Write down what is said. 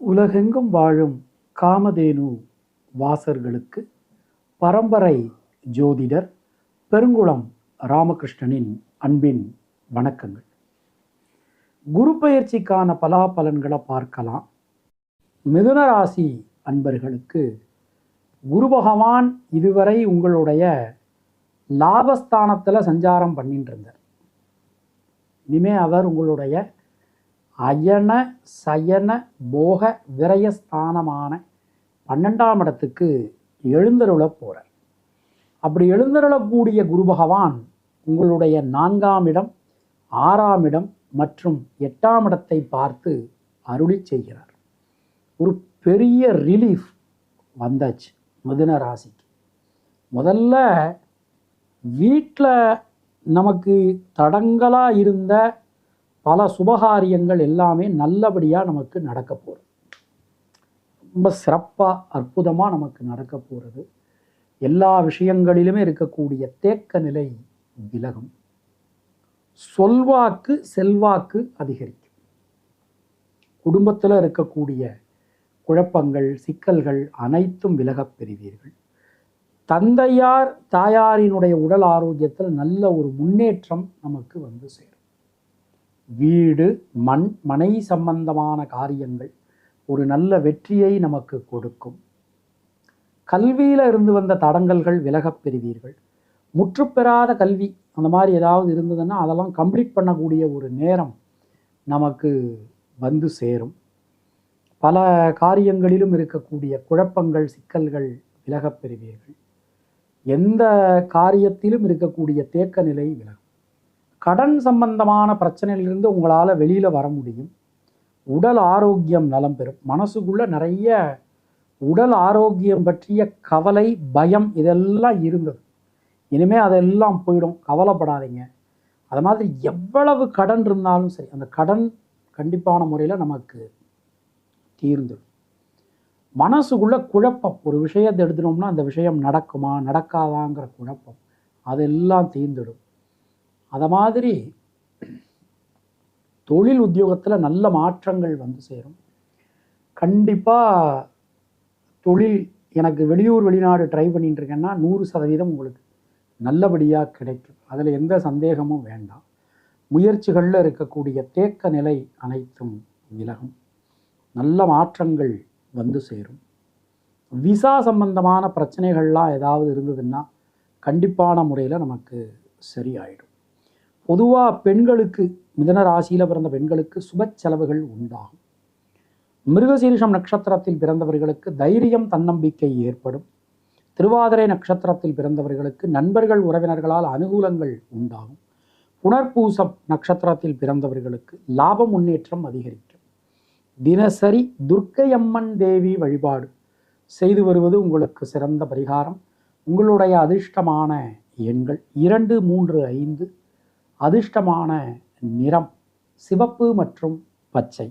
உலகெங்கும் வாழும் காமதேனு வாசர்களுக்கு பரம்பரை ஜோதிடர் பெருங்குளம் ராமகிருஷ்ணனின் அன்பின் வணக்கங்கள். குரு பயிற்சிக்கான பலாபலன்களை பார்க்கலாம். மிதுன ராசி அன்பர்களுக்கு குரு பகவான் இதுவரை உங்களுடைய லாபஸ்தானத்தில் சஞ்சாரம் பண்ணிட்டு இருந்தார். இனிமே அவர் உங்களுடைய அயன சயன போக விரயஸ்தானமான பன்னெண்டாம் இடத்துக்கு எழுந்தருள போகிறார் அப்படி எழுந்தருளக்கூடிய குரு பகவான் உங்களுடைய நான்காம் இடம் ஆறாம் இடம் மற்றும் எட்டாம் இடத்தை பார்த்து அருளி செய்கிறார். ஒரு பெரிய ரிலீஃப் வந்தாச்சு மிதுன ராசிக்கு. முதல்ல வீட்டில் நமக்கு தடங்கலாக இருந்த பல சுபகாரியங்கள் எல்லாமே நல்லபடியாக நமக்கு நடக்க போகிறது ரொம்ப சிறப்பாக அற்புதமாக நமக்கு நடக்க போகிறது எல்லா விஷயங்களிலுமே இருக்கக்கூடிய தேக்க நிலை விலகும். சொல்வாக்கு செல்வாக்கு அதிகரிக்கும். குடும்பத்தில் இருக்கக்கூடிய குழப்பங்கள் சிக்கல்கள் அனைத்தும் விலகப் பெறுவீர்கள். தந்தையார் தாயாரினுடைய உடல் ஆரோக்கியத்தில் நல்ல ஒரு முன்னேற்றம் நமக்கு வந்து சேரும். வீடு மண் மனை சம்பந்தமான காரியங்கள் ஒரு நல்ல வெற்றியை நமக்கு கொடுக்கும். கல்வியில் இருந்து வந்த தடங்கல்கள் விலகப் பெறுவீர்கள். முற்றுப்பெறாத கல்வி அந்த மாதிரி ஏதாவது இருந்ததுன்னா அதெல்லாம் கம்ப்ளீட் பண்ணக்கூடிய ஒரு நேரம் நமக்கு வந்து சேரும். பல காரியங்களிலும் இருக்கக்கூடிய குழப்பங்கள் சிக்கல்கள் விலகப் பெறுவீர்கள். எந்த காரியத்திலும் இருக்கக்கூடிய தேக்க நிலை விலகும். கடன் சம்பந்தமான பிரச்சனையிலிருந்து உங்களால் வெளியில் வர முடியும். உடல் ஆரோக்கியம் நலம் பெறும். மனசுக்குள்ளே நிறைய உடல் ஆரோக்கியம் பற்றிய கவலை பயம் இதெல்லாம் இருந்தது. இனிமேல் அதெல்லாம் போயிடும். கவலைப்படாதீங்க. அது மாதிரி எவ்வளவு கடன் இருந்தாலும் சரி அந்த கடன் கண்டிப்பான முறையில் நமக்கு தீர்ந்துடும். மனசுக்குள்ள குழப்பம். ஒரு விஷயத்தை எடுத்துனோம்னா அந்த விஷயம் நடக்குமா நடக்காதாங்கிற குழப்பம். அதெல்லாம் தீர்ந்துடும். அதை மாதிரி தொழில் உத்தியோகத்தில் நல்ல மாற்றங்கள் வந்து சேரும். கண்டிப்பாக தொழில் எனக்கு வெளியூர் வெளிநாடு ட்ரை பண்ணிட்டு இருக்கேன்னா நூறு சதவீதம் உங்களுக்கு நல்லபடியாக கிடைக்கும். அதில் எந்த சந்தேகமும் வேண்டாம். முயற்சிகளில் இருக்கக்கூடிய தேக்க நிலை அனைத்தும் விலகும். நல்ல மாற்றங்கள் வந்து சேரும். விசா சம்பந்தமான பிரச்சனைகள்லாம் ஏதாவது இருந்ததுன்னா கண்டிப்பான முறையில் நமக்கு சரியாயிடும். பொதுவாக பெண்களுக்கு மிதன ராசியில் பிறந்த பெண்களுக்கு சுப செலவுகள் உண்டாகும். மிருகசீரிஷம் நட்சத்திரத்தில் பிறந்தவர்களுக்கு தைரியம் தன்னம்பிக்கை ஏற்படும். திருவாதிரை நட்சத்திரத்தில் பிறந்தவர்களுக்கு நண்பர்கள் உறவினர்களால் அனுகூலங்கள் உண்டாகும். புனர்பூசம் நட்சத்திரத்தில் பிறந்தவர்களுக்கு லாப முன்னேற்றம் அதிகரிக்கும். தினசரி துர்க்கையம்மன் தேவி வழிபாடு செய்து வருவது உங்களுக்கு சிறந்த பரிகாரம். உங்களுடைய அதிர்ஷ்டமான எண்கள் இரண்டு மூன்று ஐந்து அதிர்ஷ்டமான நிறம் சிவப்பு மற்றும் பச்சை.